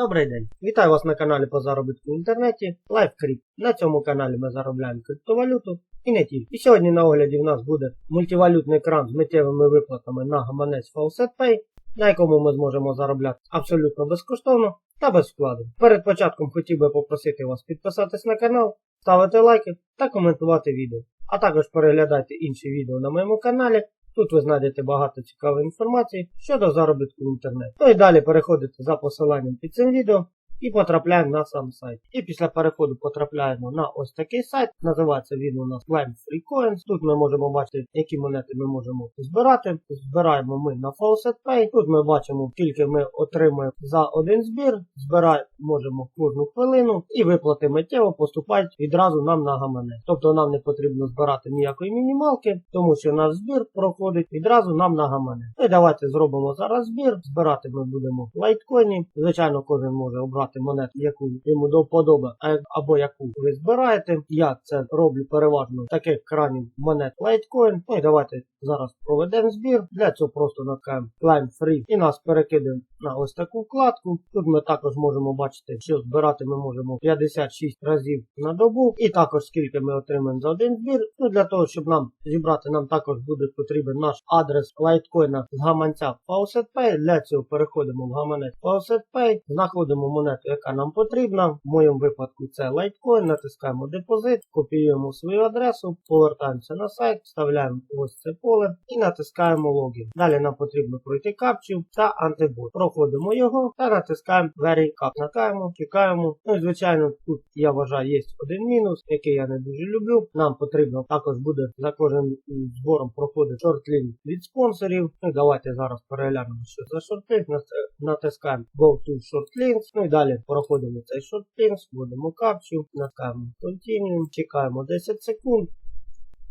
Добрий день! Вітаю вас на каналі по заробітку в інтернеті LiveCrypt. На цьому каналі ми заробляємо криптовалюту і не тільки. І сьогодні на огляді в нас буде мультивалютний екран з миттєвими виплатами на гаманець FaucetPay, на якому ми зможемо заробляти абсолютно безкоштовно та без вкладу. Перед початком хотів би попросити вас підписатись на канал, ставити лайки та коментувати відео. А також переглядайте інші відео на моєму каналі. Тут ви знайдете багато цікавої інформації щодо заробітку в інтернеті. Ну і далі переходите за посиланням під цим відео і потрапляємо на сам сайт. І після переходу потрапляємо на ось такий сайт. Називається він у нас Climb Free Coins. Тут ми можемо бачити, які монети ми можемо збирати. Збираємо ми на Faucet Pay. Тут ми бачимо, скільки ми отримуємо за один збір. Збираємо можемо кожну хвилину і виплати миттєво поступають відразу нам на гаманець. Тобто нам не потрібно збирати ніякої мінімалки, тому що наш збір проходить відразу нам на гаманець. Ну і давайте зробимо зараз збір. Збирати ми будемо лайткоїні. Звичайно, кожен може обрати обрати монету, яку йому до або яку ви збираєте. Я це роблю переважно таких кранів монет Litecoin. Ну і давайте зараз проведемо збір. Для цього просто натискаємо Climb Free і нас перекидаємо на ось таку вкладку. Тут ми також можемо бачити, що збирати ми можемо 56 разів на добу. І також скільки ми отримаємо за один збір. Ну Для того, щоб нам зібрати, нам також буде потрібен наш адрес лайткоїна з гаманця FaucetPay. Для цього переходимо в гаманець FaucetPay, знаходимо монету яка нам потрібна. В моєму випадку це Litecoin, натискаємо депозит, копіюємо свою адресу, повертаємося на сайт, вставляємо ось це поле і натискаємо логін. Далі нам потрібно пройти капчу та антибот. Проходимо його та натискаємо Very Cap. Натискаємо, чекаємо. Ну і звичайно, тут я вважаю є один мінус, який я не дуже люблю. Нам потрібно також буде за кожним збором проходити шортлінк від спонсорів. Ну Давайте зараз переглянемо, що за шортлінк. Натискаємо Go to Shortlinks. Ну і далі. Далі проходимо цей шорт-пінс, вводимо капчу, натискаємо Continuum, чекаємо 10 секунд.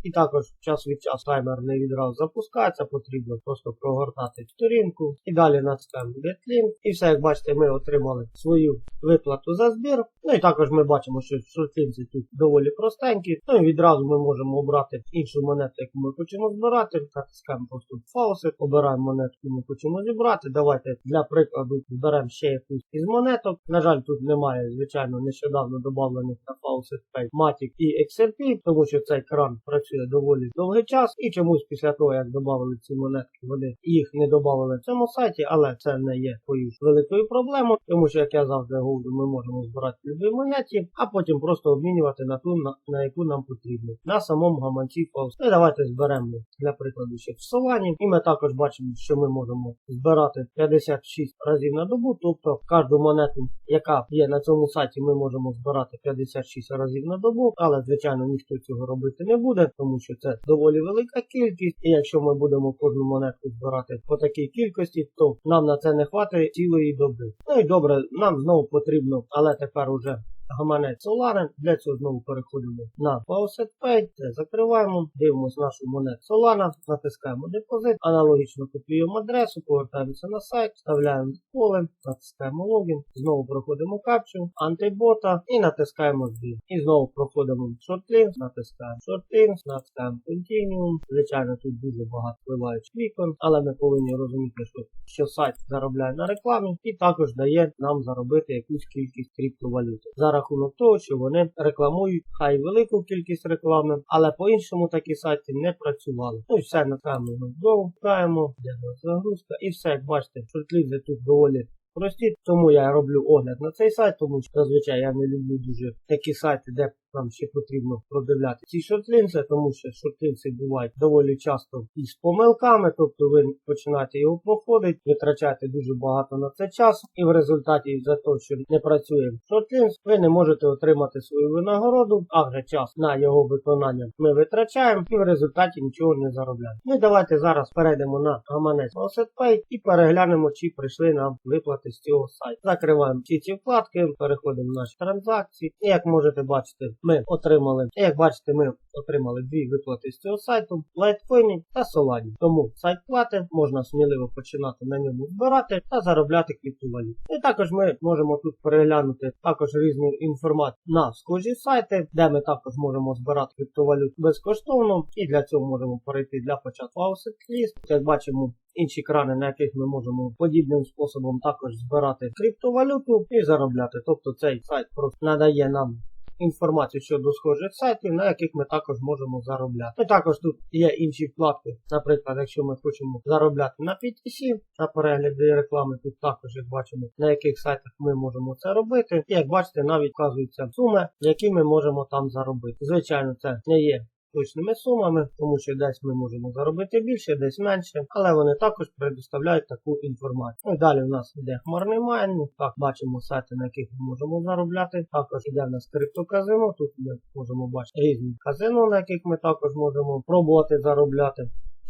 І також час від часу таймер не відразу запускається, потрібно просто прогортати сторінку. І далі натискаємо Get Link. І все, як бачите, ми отримали свою виплату за збір. Ну і також ми бачимо, що шортлінці тут доволі простенькі. Ну і відразу ми можемо обрати іншу монету, яку ми хочемо збирати. Натискаємо просто Faucet, обираємо монету, яку ми хочемо зібрати. Давайте для прикладу зберемо ще якусь із монеток. На жаль, тут немає, звичайно, нещодавно додавлених на Faucet Pay Matic і XRP, тому що цей кран працює працює доволі довгий час, і чомусь після того, як додали ці монетки, вони їх не додали в цьому сайті, але це не є якоюсь великою проблемою, тому що, як я завжди говорю, ми можемо збирати любі монеті, а потім просто обмінювати на ту, на, на яку нам потрібно. На самому гаманці Фаус. І давайте зберемо для прикладу ще в Солані. І ми також бачимо, що ми можемо збирати 56 разів на добу, тобто кожну монету, яка є на цьому сайті, ми можемо збирати 56 разів на добу, але, звичайно, ніхто цього робити не буде тому що це доволі велика кількість, і якщо ми будемо кожну монетку збирати по такій кількості, то нам на це не хватить цілої доби. Ну і добре, нам знову потрібно, але тепер уже гаманець Solana. Для цього знову переходимо на Faucet Pay, це закриваємо, дивимося нашу монету Solana, натискаємо депозит, аналогічно копіюємо адресу, повертаємося на сайт, вставляємо поле, натискаємо логін, знову проходимо капчу, антибота і натискаємо збір. І знову проходимо шортлінс, натискаємо шортлінс, натискаємо Continuum. Звичайно, тут дуже багато впливаючих вікон, але ми повинні розуміти, що, що сайт заробляє на рекламі і також дає нам заробити якусь кількість криптовалюти. Зараз рахунок того, що вони рекламують хай велику кількість реклами, але по-іншому такі сайти не працювали. Ну і все на камеру довкаємо, де загрузка, і все, як бачите, шортлізи тут доволі прості. Тому я роблю огляд на цей сайт, тому що зазвичай я не люблю дуже такі сайти, де нам ще потрібно продивляти ці шортлінси, тому що шортлінси бувають доволі часто із помилками, тобто ви починаєте його проходити, витрачаєте дуже багато на це часу, і в результаті за те, що не працює шортлінс, ви не можете отримати свою винагороду, а вже час на його виконання ми витрачаємо і в результаті нічого не заробляємо. Ми давайте зараз перейдемо на гаманець OssetPay і переглянемо, чи прийшли нам виплати з цього сайту. Закриваємо всі ці вкладки, переходимо в наші транзакції, і як можете бачити, ми отримали, як бачите, ми отримали дві виплати з цього сайту, Litecoin та Solana. Тому сайт плати, можна сміливо починати на ньому збирати та заробляти криптовалют. І також ми можемо тут переглянути також різну інформацію на схожі сайти, де ми також можемо збирати криптовалют безкоштовно. І для цього можемо перейти для початку Asset List. Як бачимо, інші крани, на яких ми можемо подібним способом також збирати криптовалюту і заробляти. Тобто цей сайт просто надає нам інформацію щодо схожих сайтів, на яких ми також можемо заробляти. Ну, також тут є інші вкладки. Наприклад, якщо ми хочемо заробляти на PTC, на перегляді реклами, тут також, як бачимо, на яких сайтах ми можемо це робити. І як бачите, навіть вказуються суми, які ми можемо там заробити. Звичайно, це не є точними сумами, тому що десь ми можемо заробити більше, десь менше, але вони також предоставляють таку інформацію. Ну і далі в нас йде хмарний майнінг, так бачимо сайти, на яких ми можемо заробляти. Також йде в нас криптоказино, тут ми можемо бачити різні казино, на яких ми також можемо пробувати заробляти.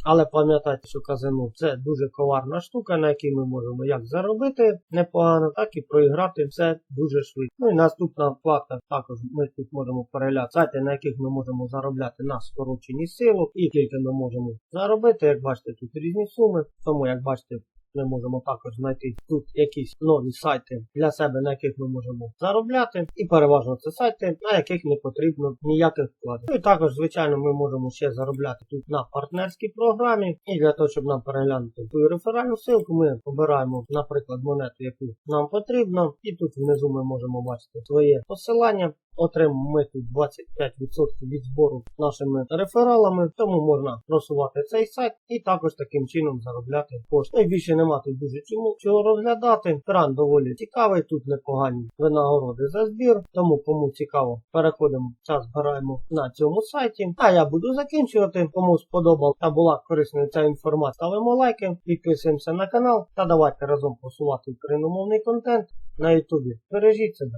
Але пам'ятайте, що казино це дуже коварна штука, на якій ми можемо як заробити непогано, так і проіграти все дуже швидко. Ну і наступна вкладка також ми тут можемо переглядати сайти, на яких ми можемо заробляти на скороченні силу, і тільки ми можемо заробити, як бачите, тут різні суми. Тому, як бачите, ми можемо також знайти тут якісь нові сайти для себе, на яких ми можемо заробляти. І переважно це сайти, на яких не потрібно ніяких вкладів. Ну і також, звичайно, ми можемо ще заробляти тут на партнерській програмі. І для того, щоб нам переглянути ту реферальну ссылку, ми обираємо, наприклад, монету, яку нам потрібно. І тут внизу ми можемо бачити своє посилання. Отримаємо ми тут 25% від збору нашими рефералами, тому можна просувати цей сайт і також таким чином заробляти кошти. Ну і більше нема тут дуже чому чого розглядати. Кран доволі цікавий, тут непогані винагороди за збір. Тому кому цікаво, переходимо та збираємо на цьому сайті. А я буду закінчувати. Кому сподобав та була корисною ця інформація, ставимо лайки, підписуємося на канал та давайте разом просувати україномовний контент на ютубі. Бережіть себе.